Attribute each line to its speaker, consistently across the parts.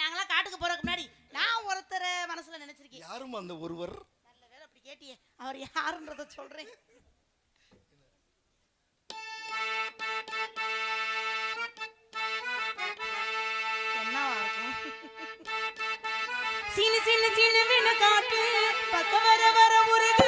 Speaker 1: நாங்களாம் காட்டுக்கு போறதுக்கு முன்னாடி நான் ஒருத்தரை மனசுல நினைச்சிருக்கேன்.
Speaker 2: யாரும் அந்த ஒருவர்?
Speaker 1: நல்ல வேளை அப்படி கேட்டியே. அவர் யாருன்றத சொல்றேன். சீனு சீனு சீனு வின காட்டு. பக்க வர வர உருகுது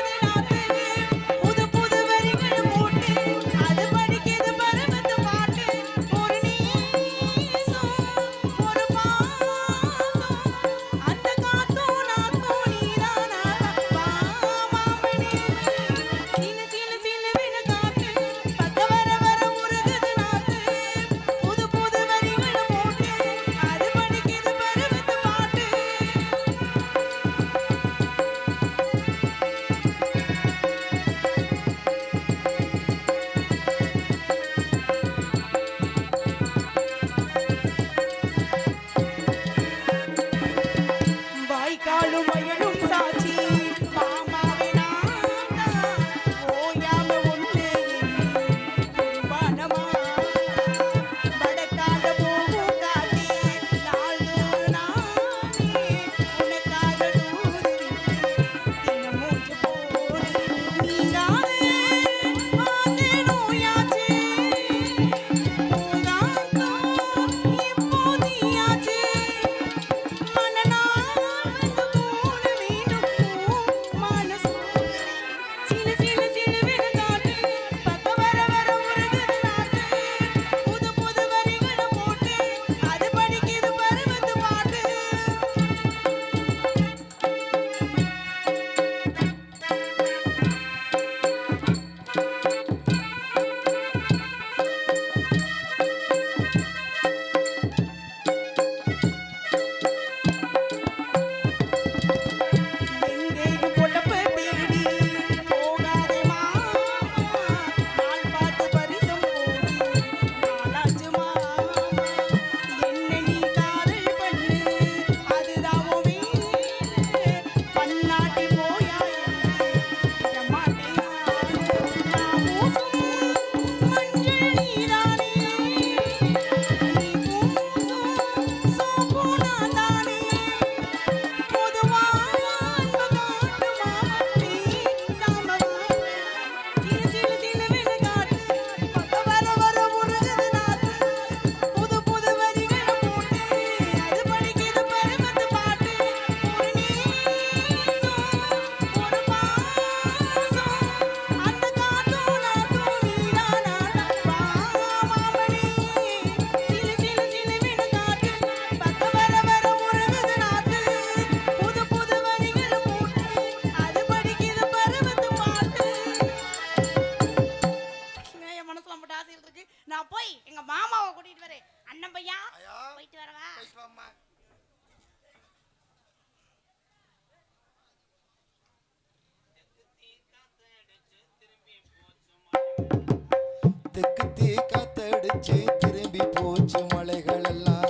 Speaker 2: திரும்பி போச்சு மலைகள் எல்லாம்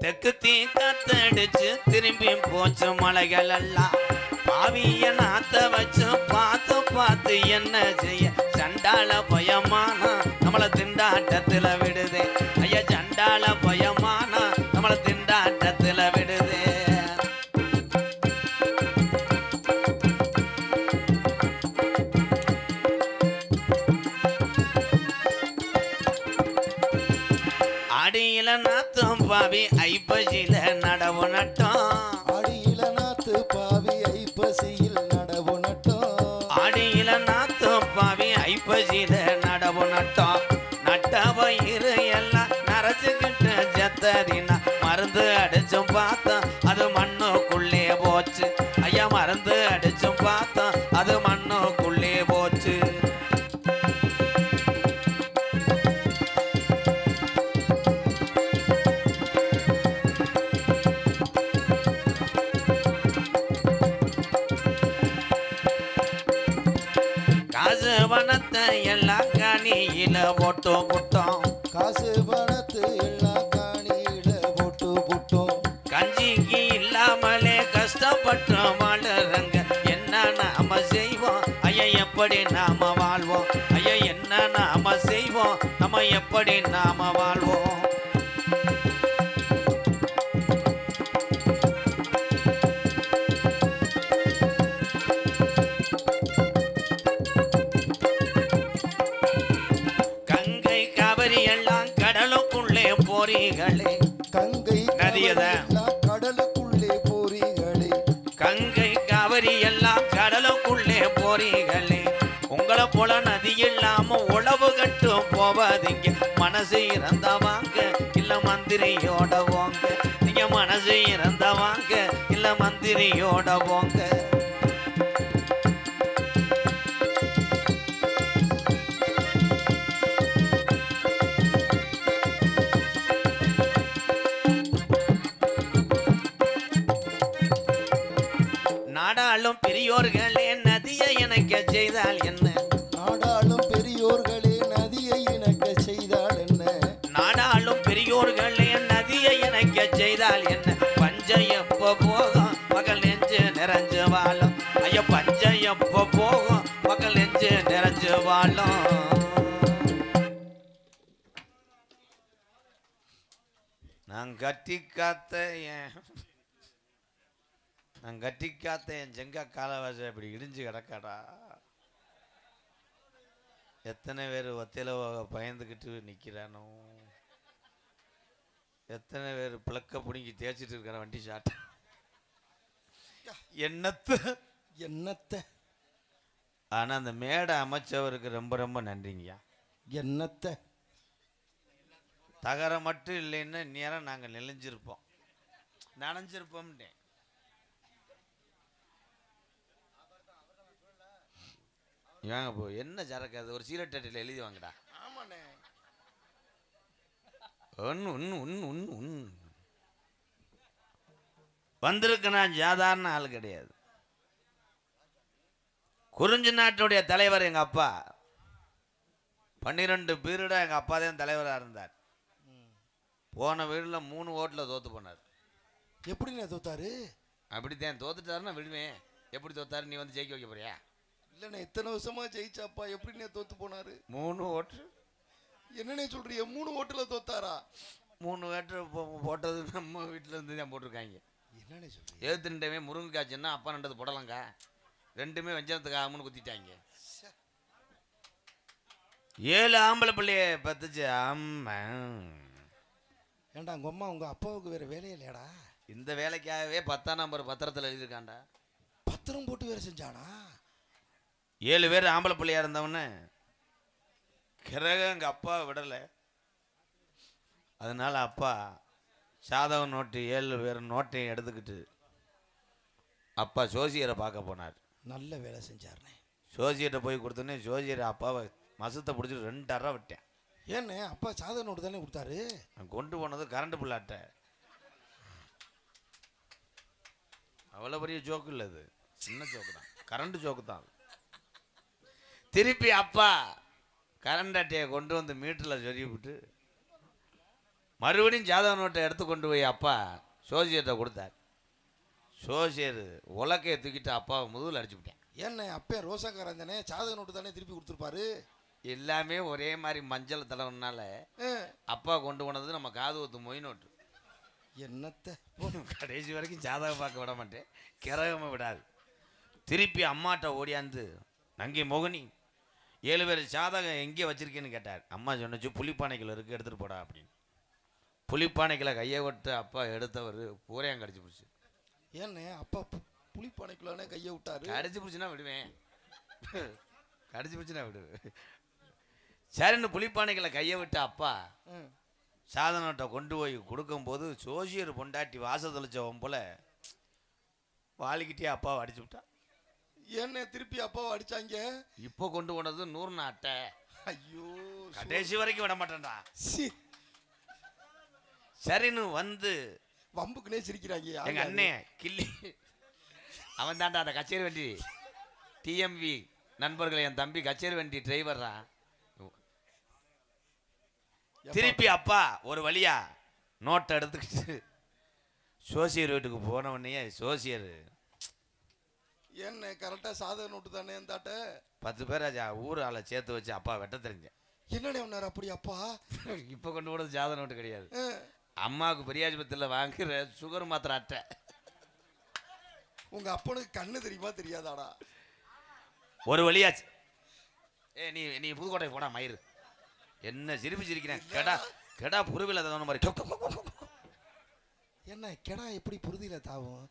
Speaker 3: தெற்கு தீ காத்தடிச்சு திரும்பி போச்சு மலைகள் எல்லாம் பாவிய நாத்த வச்சு பார்த்து பார்த்து என்ன செய்ய? சண்டால பயமானா நம்மள திண்டாட்டத்துல விடுதே. ஐயா ஐப்பசியில நடவு நட்டோம்.
Speaker 2: அடியில நாத்து பாவி ஐப்பசியில் நடவு நட்டோம்.
Speaker 3: அடியில நாத்தம் பாவி ஐப்பசியில நடவு நட்டோம். நட்ட வயிறு எல்லாம் நரைச்சுக்கிட்டு செத்ததினா மருந்து அடிச்சும் பார்த்தோம். கனியில போட்டு புட்டோம்
Speaker 2: காசு பணத்து எல்லாம் காணியில போட்டு புட்டோம்.
Speaker 3: கஞ்சிக்கு இல்லாமலே கஷ்டப்பட்டோம் வாழறங்க என்ன நாம செய்வோம்? ஐயா எப்படி நாம வாழ்வோம்? ஐயா என்ன நாம செய்வோம்? நம்ம எப்படி நாம வாழ்வோம்? போறீங்களே
Speaker 2: கங்கை
Speaker 3: நதியத.
Speaker 2: எல்லாம் கடலுக்குள்ளே போறீங்களே
Speaker 3: கங்கை காவிரி எல்லாம் கடலுக்குள்ளே போறீங்களே உங்களை போல நதி இல்லாம உழவு கட்டும் போவாதீங்க. மனசு இறந்தவாங்க இல்ல மந்திரியோட போங்க நீங்க மனசு இறந்தவாங்க இல்ல மந்திரியோட போங்க என் நதியை இணைக்க செய்தால் என்ன? பஞ்சம் எப்போ போகும்? மகள் நெஞ்சு நிறைஞ்சு வாழும். ஐயோ பஞ்சம் எப்போ போகும்? மகள் நெஞ்சு நிறைஞ்சு வாழும். நான் கட்டி காத்த என் நான் கட்டி காத்த என் ஜெங்கா காலவாச இப்படி இடிஞ்சு கிடக்காடா. எத்தனை பேர் ஒத்தையில பயந்துக்கிட்டு நிற்கிறானோ எத்தனை பேர் பிளக்க பிடுங்கி தேய்ச்சிட்டு இருக்கிற வண்டி சாட்ட என்னத்து?
Speaker 2: என்னத்த?
Speaker 3: ஆனா அந்த மேடை அமைச்சவருக்கு ரொம்ப ரொம்ப நன்றிங்கய்யா.
Speaker 2: என்னத்த?
Speaker 3: தகரம் மட்டும் இல்லைன்னா நேரம் நாங்கள் நெளிஞ்சிருப்போம். நனைஞ்சிருப்போம்னே. வாங்க போ என்ன சரக்கு அது? ஒரு சீரட் அட்டையில் எழுதி வாங்கடா. ஒன்று ஒன்று ஒன்று ஒன்று ஒன்று வந்திருக்க நான் சாதாரண ஆள் கிடையாது. குறிஞ்சி நாட்டுடைய தலைவர் எங்கள் அப்பா. பன்னிரெண்டு பீரியடாக எங்கள் அப்பா தான் தலைவராக இருந்தார். போன வீடில் மூணு ஓட்டில் தோத்து போனார்.
Speaker 2: எப்படிண்ணே தோத்தாரு?
Speaker 3: அப்படித்தான் தோத்துட்டாருன்னா விடுவேன் எப்படி தோத்தாரு? நீ வந்து ஜெயிக்க வைக்க போறியா?
Speaker 2: இல்லண்ணே இத்தனை வருஷமா ஜெயிச்சாப்பா எப்படிண்ணே தோத்து போனாரு?
Speaker 3: மூணு ஓட்டு.
Speaker 2: என்னண்ணே சொல்றீங்க மூணு ஓட்டுல தோத்தாரா?
Speaker 3: மூணு ஓட்டு போ- போட்டது நம்ம வீட்டில் இருந்து தான் போட்டிருக்காங்க.
Speaker 2: என்னண்ணே சொல்றீங்க
Speaker 3: எழுத்துட்டவே முருங்கைக்காய்ச்சுன்னா அப்பா நண்டது புடலங்கா ரெண்டுமே வெஞ்சனத்துக்கு ஆகும்னு குத்திட்டாங்க. ஏழு ஆம்பளை பிள்ளைய பத்துச்சு ஆமா
Speaker 2: ஏன்டா உங்க அம்மா உங்க அப்பாவுக்கு வேற வேலையே இல்லையாடா?
Speaker 3: இந்த வேலைக்காகவே பத்தாம் நம்பர் பத்திரத்தில் எழுதியிருக்காண்டா
Speaker 2: பத்திரம் போட்டு வேற செஞ்சானா?
Speaker 3: ஏழு பேர் ஆம்பளை பிள்ளையா இருந்தவொன்னே கிரகம் எங்கள் அப்பா விடலை. அதனால அப்பா சாதக நோட்டு ஏழு பேர் நோட்டையும் எடுத்துக்கிட்டு அப்பா ஜோசியரை பார்க்க போனார்.
Speaker 2: நல்ல வேலை செஞ்சாருண்ணே
Speaker 3: ஜோசியர்கிட்ட போய் கொடுத்தோன்னே ஜோசியர் அப்பாவை மசத்தை பிடிச்சிட்டு ரெண்டு விட்டேன்.
Speaker 2: ஏண்ணே அப்பா சாதக நோட்டு தானே கொடுத்தாரு?
Speaker 3: நான் கொண்டு போனது கரண்ட் பிள்ளாட்ட. அவ்வளோ பெரிய ஜோக்கு இல்லை அது. சின்ன ஜோக்கு தான். கரண்ட் ஜோக்கு தான். திருப்பி அப்பா கரண்ட் அட்டையை கொண்டு வந்து மீட்டரில் சொருகி விட்டு மறுபடியும் ஜாதக நோட்டை எடுத்து கொண்டு போய் அப்பா சோசியர்கிட்ட கொடுத்தார். சோசியர் உலக்கையை தூக்கிட்டு அப்பாவை முதுகில் அடிச்சு விட்டேன்
Speaker 2: ஏண்ணே அப்பே ரோசாக்காரன் தானே? சாதக நோட்டு தானே திருப்பி கொடுத்துருப்பாரு?
Speaker 3: எல்லாமே ஒரே மாதிரி மஞ்சள் தடவுனால அப்பா கொண்டு போனது நம்ம காது ஊத்து மொய் நோட்டு.
Speaker 2: என்னத்த?
Speaker 3: கடைசி வரைக்கும் ஜாதகம் பார்க்க விட மாட்டேன். கிரகமும் விடாது. திருப்பி அம்மாட்ட ஓடியாந்து நங்கை மோகினி ஏழு பேர் ஜாதகம் எங்கே வச்சிருக்கேன்னு கேட்டார். அம்மா சொன்னச்சு புளிப்பானைக்கில் இருக்கு எடுத்துகிட்டு போடா அப்படின்னு. புளிப்பானைக்கில் கையை விட்டு அப்பா எடுத்தவர் பூரையும் கடிச்சு பிடிச்சி.
Speaker 2: ஏண்ணே அப்பா புளிப்பானைக்குள்ளானே கையை விட்டாரு.
Speaker 3: கடிச்சு பிடிச்சினா விடுவேன். கடிச்சு பிடிச்சினா விடுவேன். சரின்னு புளிப்பானைக்கில் கையை விட்டு அப்பா சாதனத்தை கொண்டு போய் கொடுக்கும்போது சோசியர் பொண்டாட்டி வாச தெளிச்சவன் போல வாளிக்கிட்டே அப்பாவை அடிச்சு விட்டா.
Speaker 2: ஏண்ணே திருப்பி அப்பாவை அடிச்சாங்க?
Speaker 3: இப்போ கொண்டு போனது நூறு நாட்டை.
Speaker 2: ஐயோ
Speaker 3: கடைசி வரைக்கும் விட மாட்டேன்டா.
Speaker 2: சி.
Speaker 3: சரின்னு வந்து
Speaker 2: வம்புக்குனே சிரிக்கிறாங்க
Speaker 3: எங்க அண்ணே கிள்ளி. அவன் தான்டா அந்த கச்சேரி வண்டி. டிஎம்வி நண்பர்கள் என் தம்பி கச்சேரி வண்டி டிரைவர்ரா திருப்பி அப்பா. ஒரு வழியா. நோட்டை எடுத்துக்கிட்டு. சோசியர் வீட்டுக்கு போன உடனே சோசியர்.
Speaker 2: ஏண்ணே கரெக்டா சாதக நோட்டு தானே தாட்ட
Speaker 3: பத்து பேர் ஊர் ஆளை சேர்த்து வச்சு அப்பா வெட்ட தெரிஞ்சேன்.
Speaker 2: என்னண்ணே உன்னார் அப்படி அப்பா?
Speaker 3: இப்போ கொண்டு போனது ஜாத நோட்டு கிடையாது. அம்மாவுக்கு பெரியாஜ்பத்திரியில் வாங்குற சுகர் மாத்திரை அட்டை.
Speaker 2: உங்க அப்பனுக்கு கண்ணு தெரியுமா தெரியாதாடா?
Speaker 3: ஒரு வழியாச்சு. ஏ நீ நீ புதுக்கோட்டை போடா மயிறு. என்ன சிரிப்பு சிரிக்கிறேன். கெடா கெடா புருவில் தகுந்த மாதிரி.
Speaker 2: என்ன கெடா எப்படி புரிதியில தாவும்?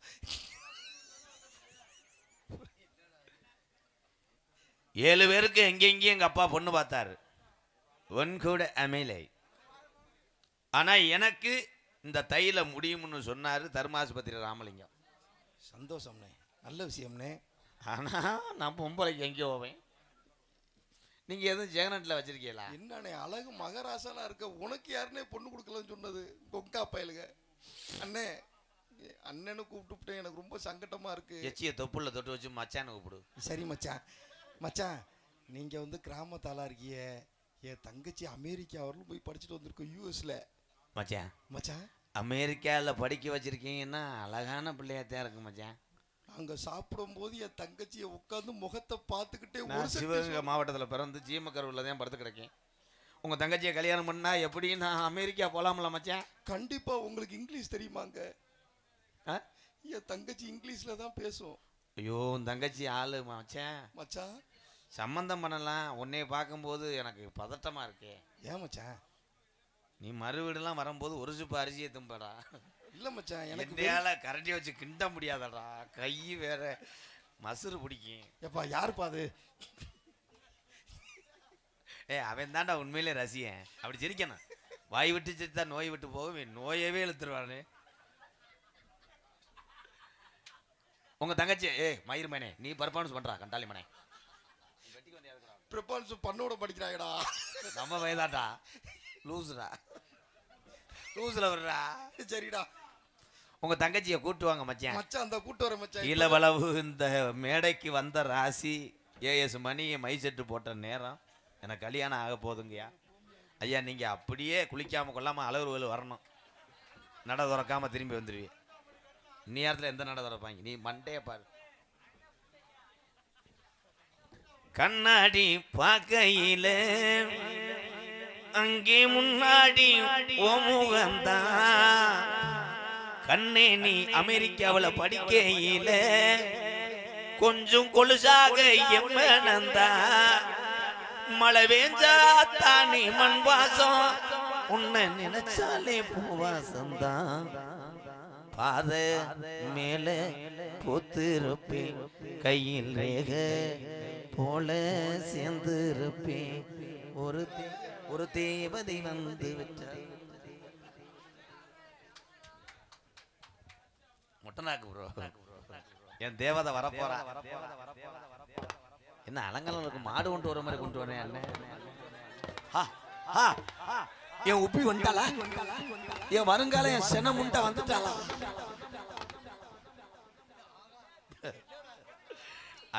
Speaker 3: ஏழு பேருக்கு எங்கெங்கேயும் எங்கள் அப்பா பொண்ணு பார்த்தாரு. ஒன் கூட அமைலை. ஆனால் எனக்கு இந்த தையில முடியும்னு சொன்னார் தர்மாஸ்பத்திரி ராமலிங்கம்.
Speaker 2: சந்தோஷம்ண்ணே நல்ல விஷயம்ண்ணே
Speaker 3: ஆனால் நான் பொம்பளைக்கு எங்கே போவேன். நீங்கள் எதுவும் ஜெகனட்டில் வச்சிருக்கீங்களா?
Speaker 2: என்னண்ணே அழகு மகராசனா இருக்க உனக்கு யாருன்னே பொண்ணு கொடுக்கலன்னு சொன்னது? கொக்கா பயலுக. அண்ணே அண்ணனு கூப்பிட்டுட்டேன் எனக்கு ரொம்ப சங்கட்டமா இருக்கு.
Speaker 3: எச்சியை தொப்புள்ள தொட்டு வச்சு மச்சான்னு கூப்பிடு
Speaker 2: சரி மச்சான். மச்சான் நீங்க வந்து கிராமத்தாளா இருக்கிய என் தங்கச்சி அமெரிக்கா வரலும் போய் படிச்சுட்டு வந்திருக்கோம் யூஎஸ்ல
Speaker 3: மச்சான்.
Speaker 2: மச்சான்?
Speaker 3: அமெரிக்காவில் படிக்க வச்சிருக்கீங்கன்னா அழகான பிள்ளையாத்தான் இருக்கு மச்சான்.
Speaker 2: அங்க சாப்பிடும்போது என் தங்கச்சியை உட்காந்து முகத்தை பார்த்துக்கிட்டே ஒரு
Speaker 3: சிவகங்கை மாவட்டத்தில் பிறந்து ஜீமக்கருவில் தான் படுத்து கிடக்கேன். உங்கள் தங்கச்சியை கல்யாணம் பண்ணா எப்படி நான் அமெரிக்கா போகலாம்ல மச்சான்?
Speaker 2: கண்டிப்பா உங்களுக்கு இங்கிலீஷ் தெரியுமாங்க?
Speaker 3: ஆ?
Speaker 2: என் தங்கச்சி இங்கிலீஷ்ல தான் பேசும்.
Speaker 3: ஐயோ உன் தங்கச்சி ஆளு மச்சான்.
Speaker 2: மச்சான்?
Speaker 3: சம்மந்தம் பண்ணலாம். உன்னைய பார்க்கும்போது எனக்கு பதட்டமாக இருக்கே.
Speaker 2: ஏன் மச்சான்?
Speaker 3: நீ மறு வீடுலாம் வரும்போது ஒரு சுப்பு அரிசியை தும்படா.
Speaker 2: இல்ல மச்சான் எனக்கு
Speaker 3: கரண்டி வச்சு கிண்ட முடியாதடா. கை வேற மசுறு பிடிக்கும்.
Speaker 2: எப்பா யாருப்பா அது?
Speaker 3: ஏ அவன் தான்டா உண்மையிலே ரசியன் அப்படி சிரிக்கணும். வாய் விட்டு சிரித்தா நோய் விட்டு போகும். நோயவே இழுத்துருவானு. உங்க தங்கச்சி ஏ மயிர் மனே நீ பர்ஃபார்மன்ஸ் பண்றா கண்டாலி மனே.
Speaker 2: ப்ரிப்பான்ஸ் பண்ணோட படிக்கிறாங்கடா
Speaker 3: நம்ம வயதாட்டா லூசுடா லூசுல வர்றா.
Speaker 2: சரிடா.
Speaker 3: உங்க தங்கச்சியை கூட்டு வாங்க மச்சான்.
Speaker 2: மச்சான் அந்த கூட்டு வர மச்சான்.
Speaker 3: இளவளவு இந்த மேடைக்கு வந்த ராசி ஏஎஸ் மணியை மை செட்டு போட்ட நேரம். எனக்கு கல்யாணம் ஆக போதுங்கய்யா. ஐயா நீங்க அப்படியே குளிக்காம கொள்ளாம அலகுறுவல் வரணும். நட திறக்காம திரும்பி வந்துடுவீ நீ நேரத்தில் எந்த நட திறப்பாங்க? நீ மண்டைய பாரு. கண்ணாடி பார்க்கையில அங்கே முன்னாடி ஓமுகந்தா கண்ணே நீ அமெரிக்காவில் படிக்கையில கொஞ்சம் கொலுசாக எம்மனந்தா மழை வேஞ்சா தானே மண் வாசம் உன்னை நினைச்சாலே பூவாசம்தான். பாத மேல பூத்திருப்பேன். கையில் ரேக போல சேர்ந்திருப்பேன். ஒரு தே- ஒரு தேவதை வந்து விட்டார். முட்டநாக்கு ப்ரோ என் தேவதை வரப்போறா. என்ன அலங்கலம் இருக்கு? மாடு கொண்டு வர மாதிரி கொண்டு வரேன் அண்ணன்
Speaker 4: ஆ, ஆ, என் உப்பி வந்துட்டாளா? என் வருங்காலம் என் சென முண்டை வந்துட்டாளா?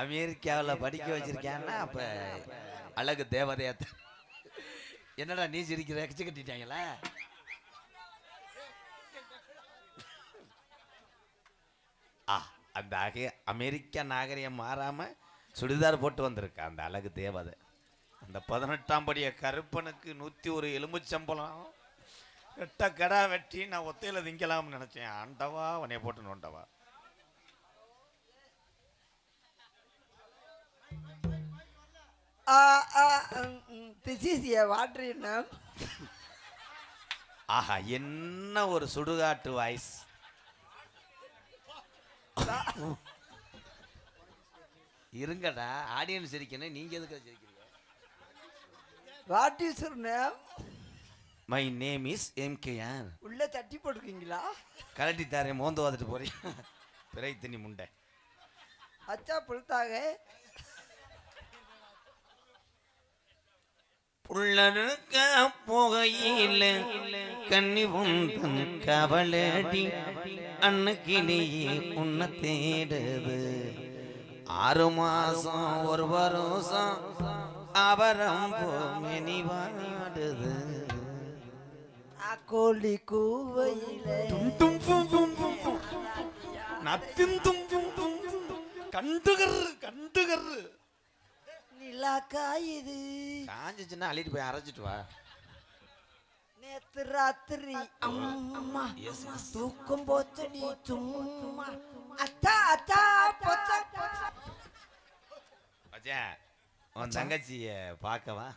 Speaker 3: அமெரிக்காவில் படிக்க வச்சிருக்கேன்னா அப்ப அழகு தேவதையாத்த. என்னடா நீ சிரிக்கிற? கச்சு கட்டிட்டாங்களா? ஆ அந்த அக அமெரிக்கா நாகரிகம் மாறாம சுடிதார் போட்டு வந்திருக்கா அந்த அழகு தேவதை. அந்த பதினெட்டாம் படிய கருப்பனுக்கு நூற்றி ஒரு எலும்புச்சம்பளம். ரெட்ட கடா வெட்டி நான் ஒத்தையில திங்கலாம்னு நினைச்சேன். ஆண்டவா உன்னைய போட்டு நோண்டவா
Speaker 5: this is a water name.
Speaker 3: ஆஹா என்ன ஒரு சுடுகாட்டு வாய்ஸ். இருங்கடா ஆடியன்ஸ் சிரிக்கணும் நீங்க எதுக்கு சிரிக்கிறீங்க?
Speaker 5: What is your name?
Speaker 3: My name is MKR
Speaker 5: உள்ள தட்டி போட்டிருக்கீங்களா?
Speaker 3: கலட்டி தாரேன் மோந்து வாத்துட்டு போறேன் பிறை தண்ணி முண்டை.
Speaker 5: அச்சா புழுத்தாக.
Speaker 3: புள்ளருக்க புகையில கன்னி உந்தன் கவலடி அன்னுக்கிளியே உன்னை தேடுது. ஆறு மாசம் ஒரு வருஷம் அவரம் போமெனி வாடுது
Speaker 5: கோழி கூவையில
Speaker 4: தும் பும் பும் பும் பும். நத்தின் தும் பும் பும் பும். கண்டுகர் கண்டுகர்
Speaker 5: நிலா காயுது
Speaker 3: காஞ்சிச்சுன்னா அள்ளிட்டு போய் அரைச்சிட்டு வா
Speaker 5: நேத்து ராத்திரி அம்மா தூக்கம் போத்தடி சும்மா அத்தா அத்தா பொத்தா பொத்தா.
Speaker 3: உன் தங்கச்சிய பார்க்கவா?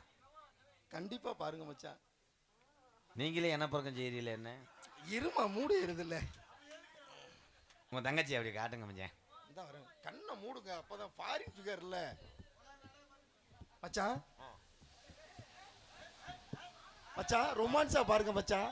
Speaker 2: கண்டிப்பா பாருங்க மச்சான்.
Speaker 3: நீங்களே என்ன பழக்கம் செய்யறீல என்ன?
Speaker 2: இருமா மூடி இருதில்ல
Speaker 3: உங்க தங்கச்சி அப்படி காட்டுங்க மச்சான்.
Speaker 2: இந்த வரேன். கண்ணை மூடுங்க அப்பதான் ஃபாரின் ஃபிகர் இல்ல. மச்சான். மச்சான் ரொமான்ஸா பாருங்க மச்சான்.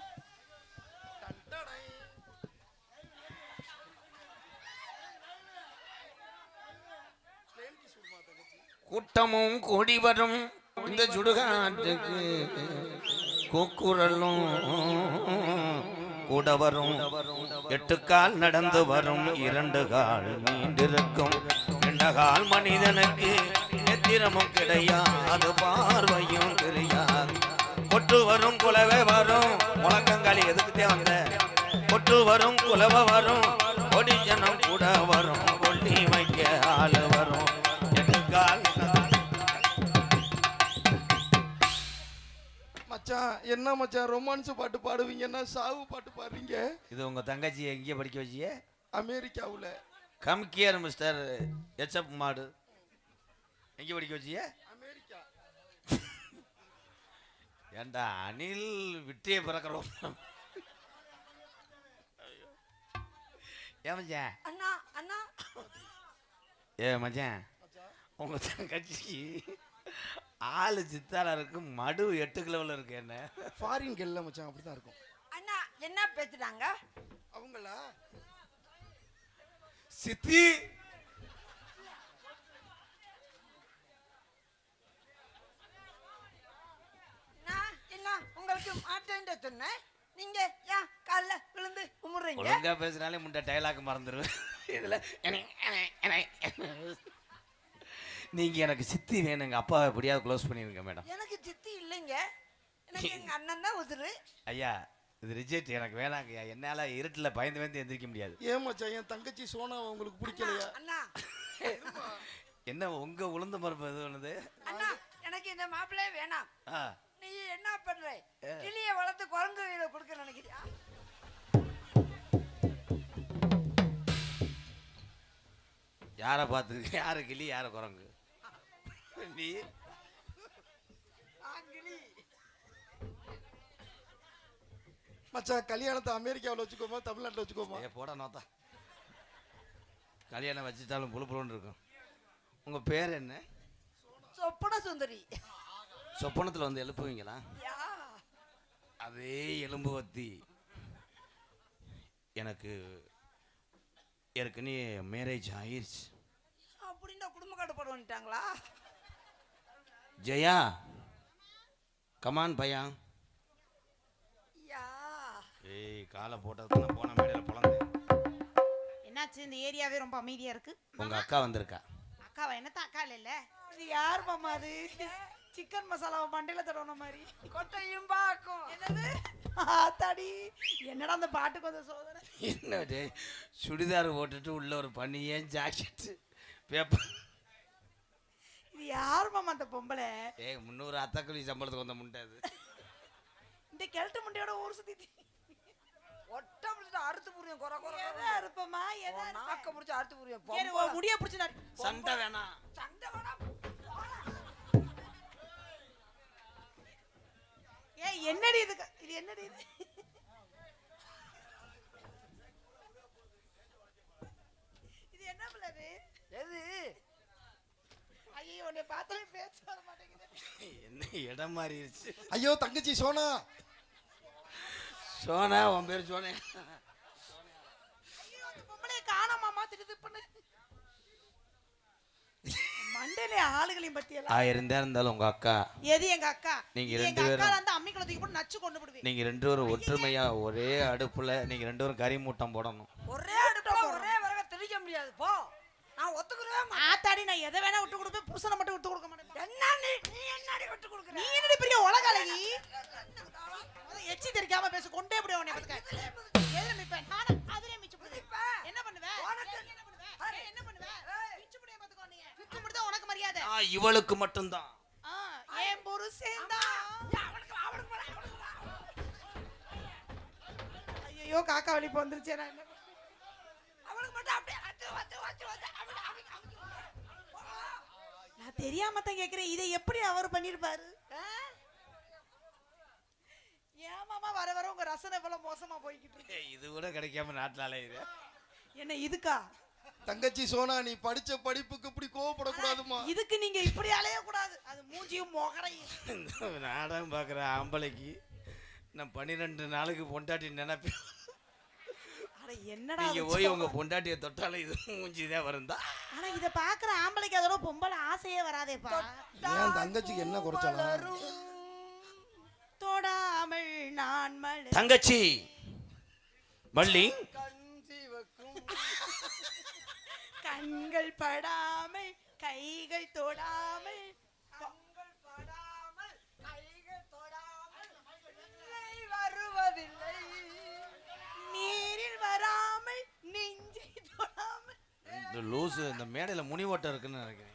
Speaker 3: கூட்டமும் கூடி வரும் இந்த சுடுகாட்டுக்கு. கூக்குரலும் கூட வரும். எட்டு கால் நடந்து வரும். இரண்டு கால் நீண்டிருக்கும். ரெண்டு கால் மனிதனுக்கு எத்திரமும் கிடையாது. பார்வையும் தெரியாது. கொட்டு வரும் குலவை வரும். முழக்கங்காலி எதுக்குத்தே வந்த? கொட்டு வரும் குலவை வரும். ஒடிஜனம் கூட வரும். கொல்லி வைக்க ஆளு
Speaker 2: மச்சான் என்ன மச்சான் ரொமான்ஸ் பாட்டு பாடுவீங்கன்னா சாவு பாட்டு பாடுறீங்க?
Speaker 3: இது உங்க தங்கச்சி எங்கே படிக்க வச்சியே?
Speaker 2: அமெரிக்காவுல.
Speaker 3: கம் கியர் மிஸ்டர் எச்எப் மாடு. எங்கே படிக்க வச்சியே?
Speaker 2: அமெரிக்கா.
Speaker 3: ஏண்டா அணில் விட்டியே பிறக்கிறோம். ஏன் மச்சான்
Speaker 5: அண்ணா அண்ணா.
Speaker 3: ஏ மச்சான் உங்க தங்கச்சி ஆளு சித்தாரா இருக்கு மடு எட்டு கிலோவில் இருக்கு என்ன?
Speaker 2: ஃபாரின் கெல்ல மச்சான் அப்படிதான் இருக்கும்.
Speaker 5: அண்ணா என்ன பேசுறாங்க
Speaker 2: அவங்களா? சித்தி!
Speaker 5: நான் என்ன உங்களுக்கு மாட்டேன் சொன்னேன். நீங்க ஏன் காலைல விழுந்து கும்பிடுறீங்க
Speaker 3: ஒழுங்கா பேசுனாலே முண்டை டைலாக் மறந்துடுவேன் இதுல என்னை, என்னை, என்னை. நீங்க எனக்கு சித்தி வேணுங்க. அப்பாவை எப்படியாவது க்ளோஸ் பண்ணிருங்க மேடம்
Speaker 5: எனக்கு சித்தி இல்லைங்க. எனக்கு எங்க அண்ணன் தான் உதிரு.
Speaker 3: ஐயா இது ரிஜெக்ட் எனக்கு வேணாங்க ஐயா. என்னால இருட்டில் பயந்து பயந்து எந்திரிக்க முடியாது.
Speaker 2: ஏன் மச்சான்? என் தங்கச்சி சோனா உங்களுக்கு பிடிக்கலையா?
Speaker 5: அண்ணா
Speaker 3: என்ன உங்க உளுந்த பருப்பு எது ஒண்ணுது
Speaker 5: அண்ணா எனக்கு இந்த மாப்பிள்ளையே வேணாம்.
Speaker 3: ஆ.
Speaker 5: நீ என்ன பண்ற? கிளிய வளர்த்து குரங்கு கையில கொடுக்க நினைக்கிறியா?
Speaker 3: யாரை பார்த்து யாரை கிளி யாரை குரங்கு?
Speaker 5: கிளி
Speaker 2: மச்சான் கல்யாணத்தை அமெரிக்காவுல வச்சுக்கோமா தமிழ்நாட்டுல வச்சுக்கோமா?
Speaker 3: ஏ போட நோத்தா. கல்யாணம் வச்சுட்டாலும் புழு புழுன்னு இருக்கும். உங்க பேர் என்ன?
Speaker 5: சொப்பன சுந்தரி.
Speaker 3: சொப்பனத்தில் வந்து எழுப்புவீங்களா?
Speaker 5: யா.
Speaker 3: அதே எலும்பு வத்தி. எனக்கு ஏற்கனவே மேரேஜ் ஆயிருச்சு.
Speaker 5: அப்படின்னா குடும்ப கட்டுப்பாடு வந்துட்டாங்களா
Speaker 3: ஜெயா கமான் பையா
Speaker 5: யா
Speaker 3: ஏய் காலை போட்டதுக்கு நான் போன மேடையில் பிறந்தேன்
Speaker 1: என்னாச்சு? இந்த ஏரியாவே ரொம்ப அமைதியா இருக்கு.
Speaker 3: உங்க அக்கா வந்திருக்கா.
Speaker 1: அக்காவா? என்னத்தான் அக்கா இல்ல இது யார் மாமா அது? சிக்கன் மசாலாவை மண்டையில தடவன மாதிரி.
Speaker 5: கொட்டையும் பாக்கும்.
Speaker 1: என்னது? ஆத்தாடி. என்னடா அந்த பாட்டுக்கு வந்த சோதனை?
Speaker 3: என்ன டேய், சுடிதார் போட்டுட்டு உள்ள ஒரு பனியே ஜாக்கெட்டு பேப்பர்
Speaker 1: இது யார் மாமா அந்த பொம்பளை?
Speaker 3: ஏய் முந்நூறு அத்தக்குழி சம்பளத்துக்கு வந்த முண்டை அது.
Speaker 1: இந்த கிழட்டு முண்டையோட ஊர் சுத்தி
Speaker 5: ஒட்டை பிடிச்சிட்டு அறுத்து புரியும் குறை குறை
Speaker 1: எதா இருப்பமா எதா?
Speaker 5: நாக்க பிடிச்சி அறுத்து புரியும்
Speaker 1: ஒரு முடிய பிடிச்சு நடு.
Speaker 3: சண்டை வேணாம்
Speaker 5: சண்டை வேணாம்
Speaker 1: ஏய் என்னடி இது க- இது என்னடி இது? இது என்ன பிள்ளை
Speaker 5: எது?
Speaker 1: உன்னை பார்த்தாலே பேச வர மாட்டேங்குது.
Speaker 3: என்ன இடம் மாறிடுச்சு
Speaker 2: ஐயோ தங்கச்சி சோனா.
Speaker 3: சோனா உன் பேர் சோனே.
Speaker 1: அந்த பொம்பளைய காணாமாமா பண்ணு. மண்டையில ஆளுகளையும் பத்தி
Speaker 3: ஆயிரம் தான் இருந்தாலும் உங்க அக்கா.
Speaker 1: எது எங்க அக்கா?
Speaker 3: நீங்க ரெண்டு பேரும்.
Speaker 1: அக்கா வந்து அம்மி குளத்துக்கு போட்டு நச்சு கொண்டு விடுவேன்.
Speaker 3: நீங்க ரெண்டு பேரும் ஒற்றுமையா ஒரே அடுப்புல நீங்க ரெண்டு பேரும் கறி மூட்டம் போடணும்.
Speaker 5: ஒரே அடுப்புல ஒரே விறக திரிக்க முடியாது. போ. நான் ஒத்துக்கிறவே மாட்டேன்.
Speaker 1: ஆத்தாடி நான் எதை வேணா விட்டு கொடுப்பேன். புருஷனை மட்டும் விட்டு கொடுக்க மாட்டேன்.
Speaker 5: என்ன நீ நீ என்னடி விட்டு கொடுக்குற?
Speaker 1: நீ என்னடி பெரிய உலகலகி எச்சி தெரிக்காம பேச. கொண்டே இப்படி உன்னை பத்துக்க எதுல மிப்பேன். நானே அதுலயே மிச்சு போடுவேன் என்ன பண்ணுவ?
Speaker 5: உனக்கு-
Speaker 1: என்ன பண்ணுவ? ஏய், என்ன பண்ணுவ? மிச்சு முடிய பாத்துக்கோ நீ. மிச்சு முடிதான் உனக்கு மரியாதை?
Speaker 6: இவளுக்கு மட்டும்தான்.
Speaker 1: ஆ, என் புருஷன் தான் ஐயோ காக்கா வலிப்பு வந்துருச்சே நான் தெரியாம தான் கேக்குறேன். இதை எப்படி அவர் பண்ணிருப்பாரு? ஏன் மாமா வர வர உங்க ரசனை இவ்வளவு மோசமா போய்கிட்டு இருக்கு?
Speaker 7: இது கூட கிடைக்காம நாட்டில் அலையுது
Speaker 1: என்ன இதுக்கா?
Speaker 2: தங்கச்சி சோனா நீ படிச்ச படிப்புக்கு இப்படி கோவப்படக்கூடாதுமா?
Speaker 1: இதுக்கு நீங்க இப்படி அலைய கூடாது அது மூஞ்சியும் முகரையும்.
Speaker 7: நாடகம் பார்க்குற ஆம்பளைக்கு நான் பன்னிரெண்டு நாளுக்கு பொண்டாட்டி நினைப்பேன்.
Speaker 1: என்னடா
Speaker 7: நீங்க போய்? உங்க பொண்டாட்டியை தொட்டாலும் இது மூஞ்சி தான் வருந்தா.
Speaker 1: ஆனா இத பாக்குற ஆம்பளைக்கு அதோட பொம்பளை ஆசையே வராதேப்பா.
Speaker 2: ஏன் தங்கச்சிக்கு என்ன குறைச்சலாம்?
Speaker 5: மலரும்.
Speaker 1: தொடாமல் நான்
Speaker 7: தங்கச்சி வள்ளி
Speaker 1: கண்கள் படாமல் கைகள் தொடாமல்
Speaker 5: கண்கள் படாமல் கைகள் தொடாமல் இல்லை வருவதில்லை
Speaker 1: நீரில் வராமல் நெஞ்சை தொடாமல்
Speaker 7: லூசு. இந்த மேடையில முனி ஓட்டம் இருக்குன்னு நினைக்கிறேன்.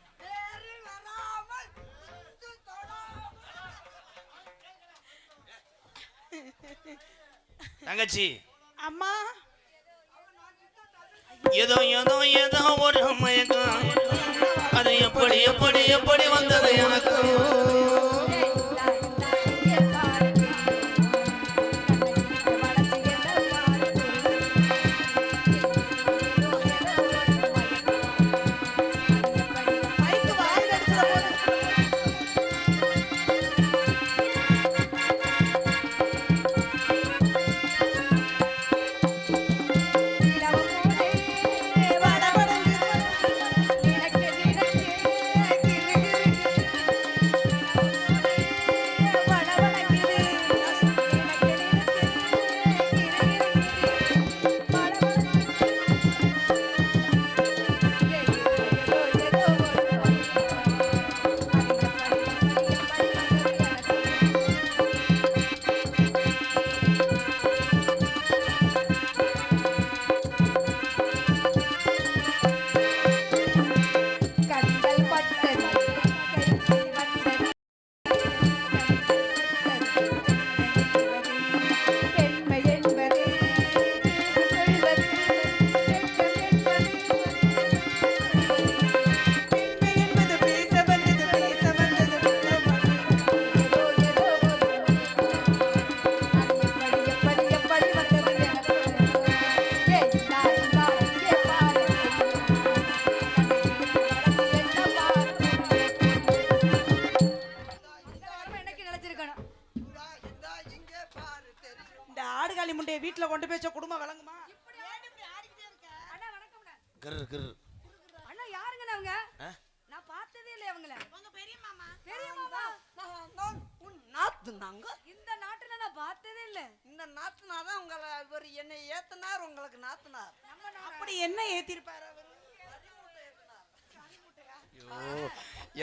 Speaker 7: தங்கச்சி.
Speaker 1: அம்மா.
Speaker 7: ஏதோ ஏதோ ஏதோ ஒரு மயக்கம். அது எப்படி எப்படி எப்படி வந்தது எனக்கு?
Speaker 3: நாடு?
Speaker 1: அப்படி என்ன ஏத்திருப்பாரு
Speaker 7: ஐயோ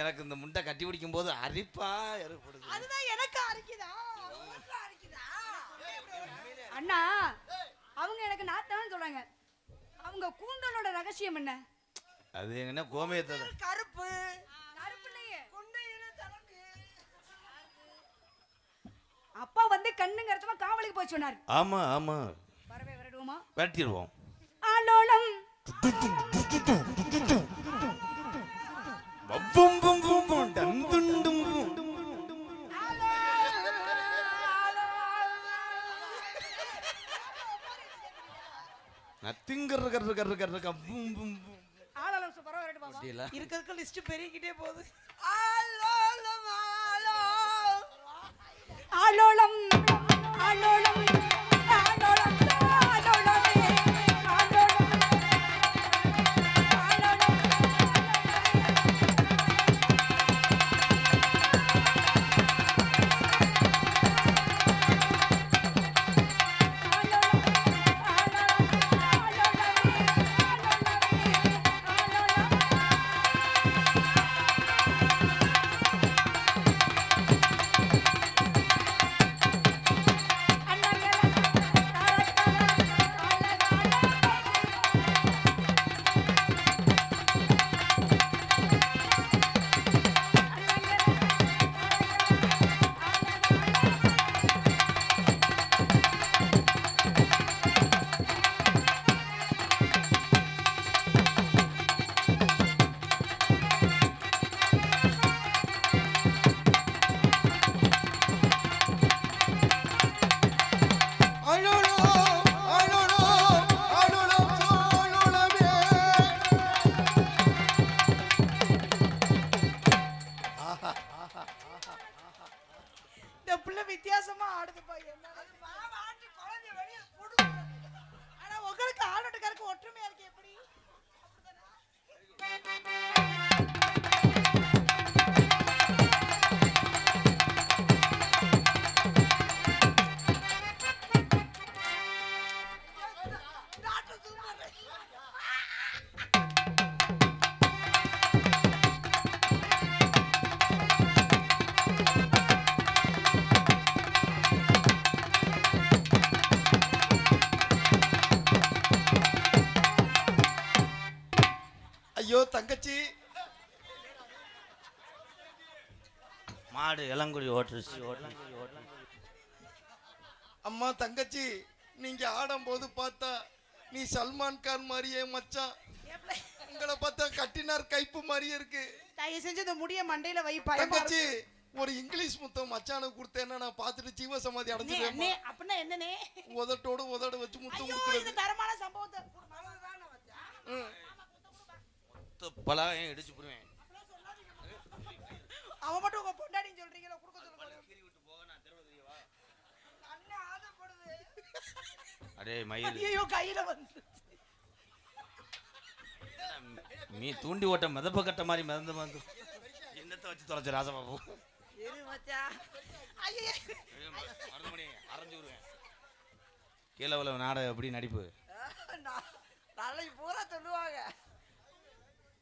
Speaker 7: எனக்கு இந்த முண்டை கட்டி பிடிக்கும் போது அரிப்பா ஏற்படுது.
Speaker 1: அதுதான் எனக்கு அரிக்குதா?
Speaker 3: அண்ணா அவங்க எனக்கு நாத்தான்னு சொல்றாங்க. அவங்க கூந்தலோட ரகசியம் என்ன?
Speaker 7: அது என்ன கோமியத்தை
Speaker 5: கருப்பு.
Speaker 3: அப்பா வந்து கண்ணுங்கிறதுமா காவலுக்கு போய் சொன்னார்.
Speaker 7: ஆமா ஆமா.
Speaker 3: வரவே வரடுவோமா?
Speaker 7: வெட்டிடுவோம்
Speaker 3: ஆலோலம்
Speaker 7: பப்பும் பும் பும் பும் டம் தும் டும் பும். Nothing கர்ரு கர்ரு கர்ரு கர்ரு come பும் பும் பும்.
Speaker 3: ஆலோலம் சூப்பரா வரடுமா
Speaker 7: அப்படியில்ல?
Speaker 1: இருக்க இருக்க லிஸ்ட் பெருகிட்டே போகுது
Speaker 3: ஓட்டுருச்சு
Speaker 2: அம்மா தங்கச்சி நீங்க ஆடும்போது பார்த்தா நீ சல்மான் கான் மாதிரியே மச்சான் உங்களை பார்த்தா கட்டினார் கைப்பு மாதிரியே இருக்கு.
Speaker 1: தயவு செஞ்சு இந்த முடிய மண்டையில வை
Speaker 2: தங்கச்சி ஒரு இங்கிலீஷ் முத்தம் மச்சானுக்கு கொடுத்தேன்னா நான் பார்த்துட்டு ஜீவசமாதி
Speaker 1: அண்ணே, அப்படின்னா என்னனே
Speaker 2: உதட்டோடு உதட வச்சு முத்தம் கொடுக்குறது
Speaker 1: தரமான சம்பவத்தை.
Speaker 5: மலர்தானே வச்சா?
Speaker 2: ம்.
Speaker 3: பலகையும் இடிச்சு போடுவேன்.
Speaker 1: அவன் மட்டும் உங்க பொண்டாடின்னு சொல்றீங்களா கொடுக்க சொல்லுங்க
Speaker 5: அண்ணன் ஆசைப்படுது.
Speaker 3: அடே மயில்.
Speaker 1: ஐயோ கையில வந்து.
Speaker 3: மீ தூண்டி ஓட்ட மிதப்ப கட்ட மாதிரி மிதந்து வந்து. என்னத்தை வச்சு தொலைச்சு ராசபாபு கீழே உள்ள நாடகம் எப்படி நடிப்பு?
Speaker 5: நாளைக்கு பூரா சொல்லுவாங்க.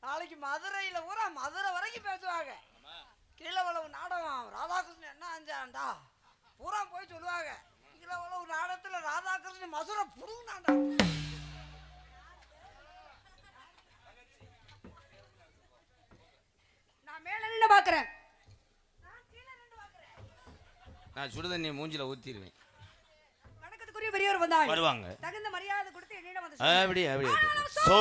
Speaker 5: நாளைக்கு மதுரையில பூரா மதுரை வரைக்கும் பேசுவாங்க. கீழே உழவு நாடகம் ராதாகிருஷ்ணன் என்ன அஞ்சாண்டா பூரா போய் சொல்லுவாங்க. கீழே உழவு நாடகத்துல ராதாகிருஷ்ணன் மதுரை புடுங்கினாண்டா
Speaker 7: நான் மேல நின்று பாக்குறேன்.
Speaker 3: நான் சுடுதண்ணி மூஞ்சில ஊத்திடுவேன்
Speaker 7: வணக்கத்துக்குரிய பெரியவர் வந்தாங்க
Speaker 3: வருவாங்க.
Speaker 7: தகுந்த மரியாதை கொடுத்து என்னிடம் வந்து
Speaker 3: சோ!